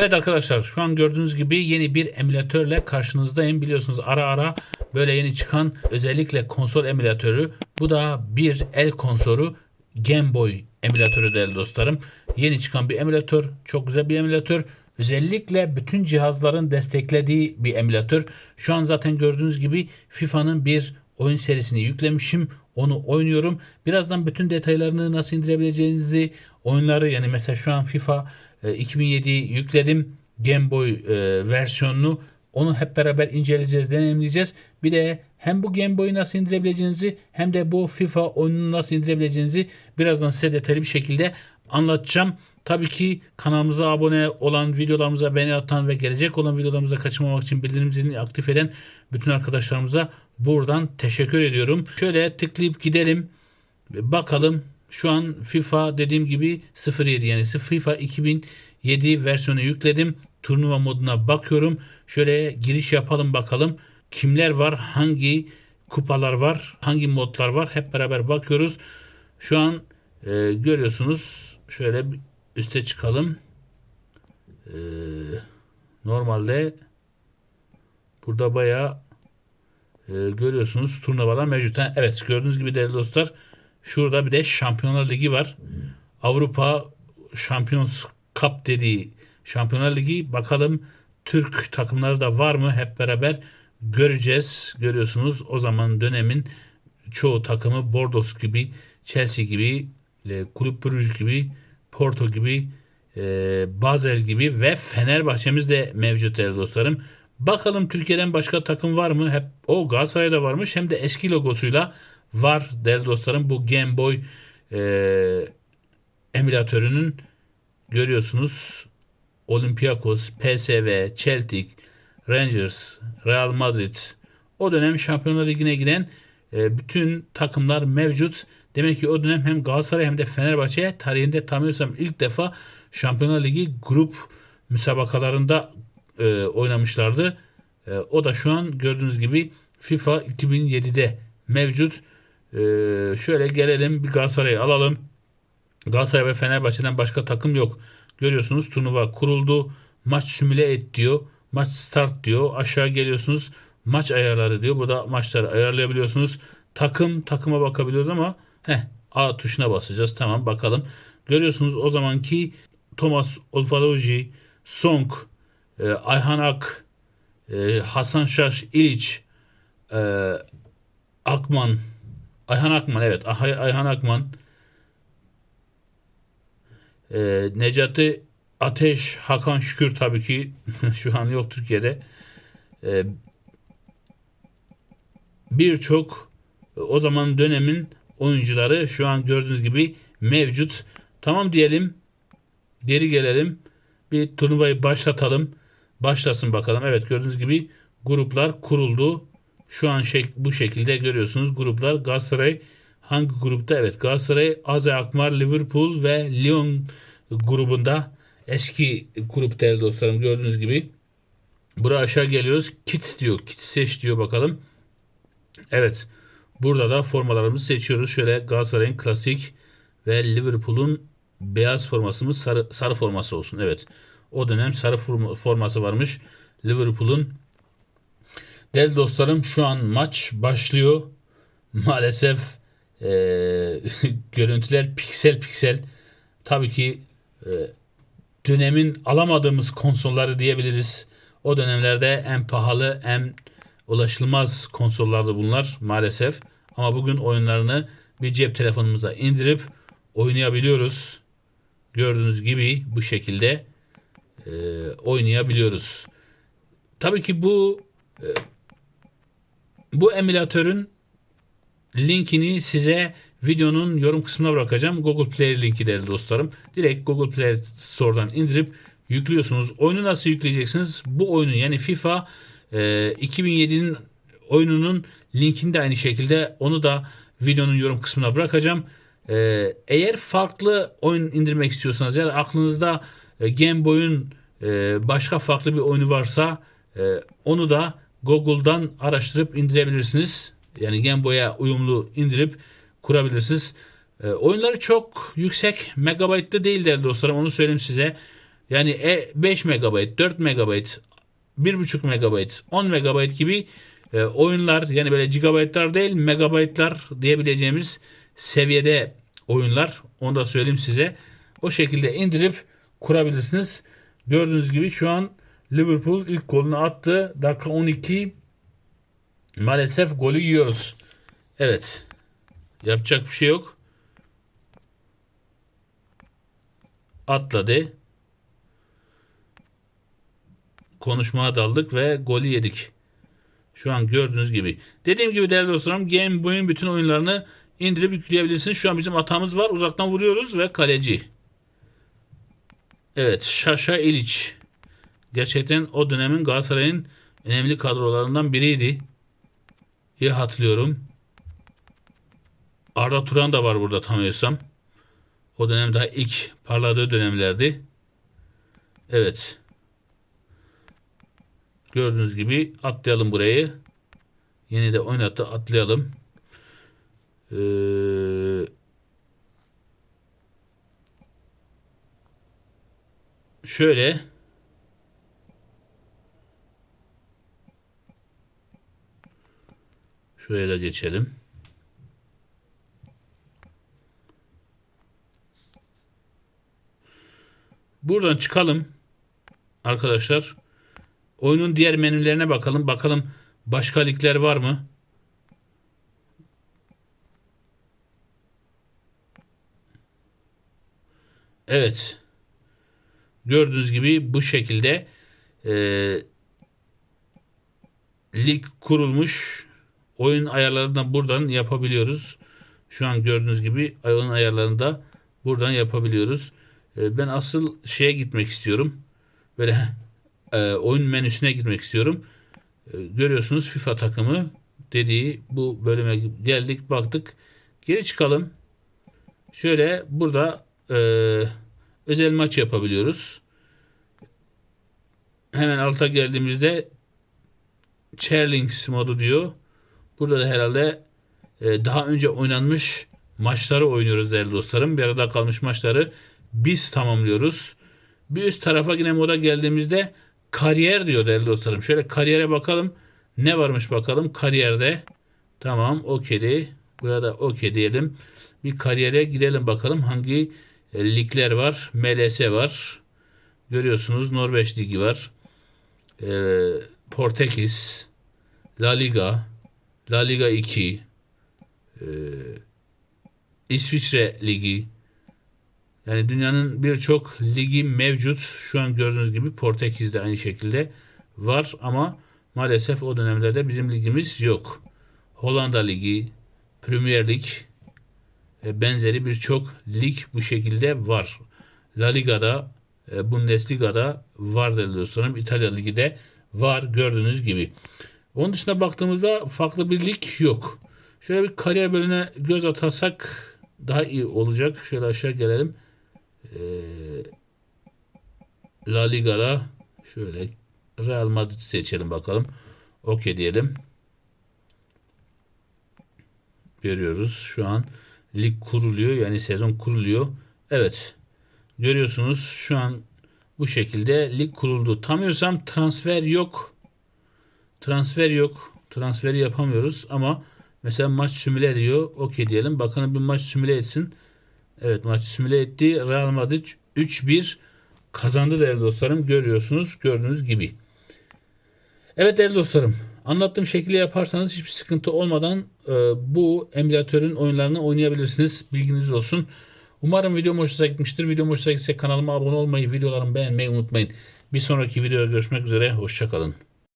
Evet arkadaşlar şu an gördüğünüz gibi yeni bir emülatörle karşınızdayım. Biliyorsunuz ara ara böyle yeni çıkan özellikle konsol emülatörü. Bu da bir el konsolu Game Boy emülatörü değerli dostlarım. Yeni çıkan bir emülatör. Çok güzel bir emülatör. Özellikle bütün cihazların desteklediği bir emülatör. Şu an zaten gördüğünüz gibi FIFA'nın bir oyun serisini yüklemişim. Onu oynuyorum. Birazdan bütün detaylarını nasıl indirebileceğinizi, oyunları yani mesela şu an FIFA e, 2007 yükledim. Game Boy e, versiyonunu. Onu hep beraber inceleyeceğiz, deneyimleyeceğiz. Bir de hem bu Game Boy'u nasıl indirebileceğinizi hem de bu FIFA oyununu nasıl indirebileceğinizi birazdan size detaylı bir şekilde anlatacağım. Tabii ki kanalımıza abone olan, videolarımıza beğeni atan ve gelecek olan videolarımıza kaçırmamak için bildirim zilini aktif eden bütün arkadaşlarımıza buradan teşekkür ediyorum. Şöyle tıklayıp gidelim. Bakalım şu an FIFA dediğim gibi 07 yani FIFA 2007 versiyonu yükledim. Turnuva moduna bakıyorum. Şöyle giriş yapalım bakalım. Kimler var? Hangi kupalar var? Hangi modlar var? Hep beraber bakıyoruz. Şu an e, görüyorsunuz. Şöyle üste çıkalım. E, normalde burada bayağı e, görüyorsunuz turnuvalar mevcut. Ha, Evet gördüğünüz gibi değerli dostlar şurada bir de Şampiyonlar Ligi var. Avrupa Champions Cup dediği Şampiyonlar Ligi bakalım Türk takımları da var mı hep beraber göreceğiz. Görüyorsunuz o zaman dönemin çoğu takımı Bordeaux gibi, Chelsea gibi, e, Kulüp Brugge gibi, Porto gibi, e, Basel gibi ve Fenerbahçe'miz de mevcut değerli dostlarım. Bakalım Türkiye'den başka takım var mı? Hep o Galatasaray'da varmış hem de eski logosuyla var değerli dostlarım. Bu Game Boy e, emülatörünün görüyorsunuz Olympiakos, PSV, Celtic, Rangers, Real Madrid o dönem Şampiyonlar Ligi'ne giren e, bütün takımlar mevcut. Demek ki o dönem hem Galatasaray hem de Fenerbahçe tarihinde tanıyorsam ilk defa Şampiyonlar Ligi grup müsabakalarında e, oynamışlardı. E, o da şu an gördüğünüz gibi FIFA 2007'de mevcut. E, şöyle gelelim bir Galatasaray'ı alalım. Galatasaray ve Fenerbahçe'den başka takım yok. Görüyorsunuz turnuva kuruldu. Maç simüle et diyor. Maç start diyor. Aşağı geliyorsunuz. Maç ayarları diyor. Burada maçları ayarlayabiliyorsunuz. Takım takıma bakabiliyoruz ama heh, A tuşuna basacağız. Tamam bakalım. Görüyorsunuz o zamanki Thomas Olfaloji, Song, e, Ayhan Ak, e, Hasan Şaş İliç, e, Akman, Ayhan Akman evet Ay- Ayhan Akman, e, Necati Ateş, Hakan Şükür tabii ki şu an yok Türkiye'de. E, Birçok o zaman dönemin oyuncuları şu an gördüğünüz gibi mevcut. Tamam diyelim. Geri gelelim. Bir turnuvayı başlatalım. Başlasın bakalım. Evet gördüğünüz gibi gruplar kuruldu. Şu an şek bu şekilde görüyorsunuz gruplar. Galatasaray hangi grupta? Evet Galatasaray, AZ Akmar, Liverpool ve Lyon grubunda eski grup değerli dostlarım gördüğünüz gibi. Buraya aşağı geliyoruz. Kits diyor. Kits seç diyor bakalım. Evet. Burada da formalarımızı seçiyoruz. Şöyle Galatasaray'ın klasik ve Liverpool'un beyaz formasımız sarı, sarı forması olsun. Evet. O dönem sarı form- forması varmış. Liverpool'un Değerli dostlarım şu an maç başlıyor. Maalesef eee, görüntüler piksel piksel. Tabii ki eee, dönemin alamadığımız konsolları diyebiliriz. O dönemlerde en pahalı, en ulaşılmaz konsollardı bunlar maalesef. Ama bugün oyunlarını bir cep telefonumuza indirip oynayabiliyoruz. Gördüğünüz gibi bu şekilde eee, oynayabiliyoruz. Tabii ki bu bu emülatörün linkini size videonun yorum kısmına bırakacağım. Google Play linki değerli dostlarım. Direkt Google Play Store'dan indirip yüklüyorsunuz. Oyunu nasıl yükleyeceksiniz? Bu oyunu yani FIFA e, 2007'nin oyununun linkini de aynı şekilde onu da videonun yorum kısmına bırakacağım. E, eğer farklı oyun indirmek istiyorsanız ya da aklınızda e, Game Boy'un e, başka farklı bir oyunu varsa onu da Google'dan araştırıp indirebilirsiniz. Yani Game Boy'a uyumlu indirip kurabilirsiniz. E, oyunları çok yüksek megabaytlı değil değerli dostlarım onu söyleyeyim size. Yani e, 5 MB, 4 MB, 1.5 MB, 10 MB gibi e, oyunlar yani böyle gigabaytlar değil megabaytlar diyebileceğimiz seviyede oyunlar. Onu da söyleyeyim size. O şekilde indirip kurabilirsiniz. Gördüğünüz gibi şu an Liverpool ilk golünü attı. Dakika 12 maalesef golü yiyoruz. Evet. Yapacak bir şey yok. Atladı. Konuşmaya daldık ve golü yedik. Şu an gördüğünüz gibi. Dediğim gibi değerli dostlarım Game Boy'un bütün oyunlarını indirip yükleyebilirsiniz. Şu an bizim hatamız var. Uzaktan vuruyoruz ve kaleci. Evet Şaşa İliç. Gerçekten o dönemin Galatasaray'ın önemli kadrolarından biriydi. İyi hatırlıyorum. Arda Turan da var burada tanıyorsam. O dönem daha ilk parladığı dönemlerdi. Evet. Gördüğünüz gibi atlayalım burayı. Yeni de oynattı atlayalım. Ee, şöyle şuraya da geçelim. Buradan çıkalım arkadaşlar. Oyunun diğer menülerine bakalım. Bakalım başka ligler var mı? Evet. Gördüğünüz gibi bu şekilde e, lig kurulmuş. Oyun ayarlarını da buradan yapabiliyoruz. Şu an gördüğünüz gibi oyun ayarlarını da buradan yapabiliyoruz. E, ben asıl şeye gitmek istiyorum. Böyle e, oyun menüsüne gitmek istiyorum. E, görüyorsunuz FIFA takımı dediği bu bölüme geldik baktık. Geri çıkalım. Şöyle burada e, özel maç yapabiliyoruz. Hemen alta geldiğimizde Chairlinks modu diyor. Burada da herhalde e, daha önce oynanmış maçları oynuyoruz değerli dostlarım. Bir arada kalmış maçları biz tamamlıyoruz. Bir üst tarafa yine moda geldiğimizde kariyer diyor değerli dostlarım. Şöyle kariyere bakalım. Ne varmış bakalım kariyerde. Tamam okey. Burada okey diyelim. Bir kariyere gidelim bakalım hangi e, ligler var. MLS var. Görüyorsunuz Norveç Ligi var. E, Portekiz, La Liga, La Liga 2, e, İsviçre Ligi, yani dünyanın birçok ligi mevcut. Şu an gördüğünüz gibi Portekiz'de aynı şekilde var ama maalesef o dönemlerde bizim ligimiz yok. Hollanda Ligi, Premier Lig e, benzeri birçok lig bu şekilde var. La Liga'da, e, Bundesliga'da var değerli dostlarım. İtalya Ligi de var gördüğünüz gibi. Onun dışında baktığımızda farklı bir lig yok. Şöyle bir kariyer bölümüne göz atarsak daha iyi olacak. Şöyle aşağı gelelim. Ee, La Liga'da şöyle Real Madrid seçelim bakalım. Okey diyelim. Görüyoruz şu an lig kuruluyor yani sezon kuruluyor. Evet görüyorsunuz şu an bu şekilde lig kuruldu. Tanıyorsam transfer yok. Transfer yok. Transferi yapamıyoruz ama mesela maç simüle ediyor. Okey diyelim. Bakalım bir maç simüle etsin. Evet maç simüle etti. Real Madrid 3-1 kazandı değerli dostlarım. Görüyorsunuz gördüğünüz gibi. Evet değerli dostlarım. Anlattığım şekilde yaparsanız hiçbir sıkıntı olmadan e, bu emülatörün oyunlarını oynayabilirsiniz. Bilginiz olsun. Umarım video hoşunuza gitmiştir. Video hoşunuza gitse kanalıma abone olmayı, videolarımı beğenmeyi unutmayın. Bir sonraki videoda görüşmek üzere. Hoşçakalın.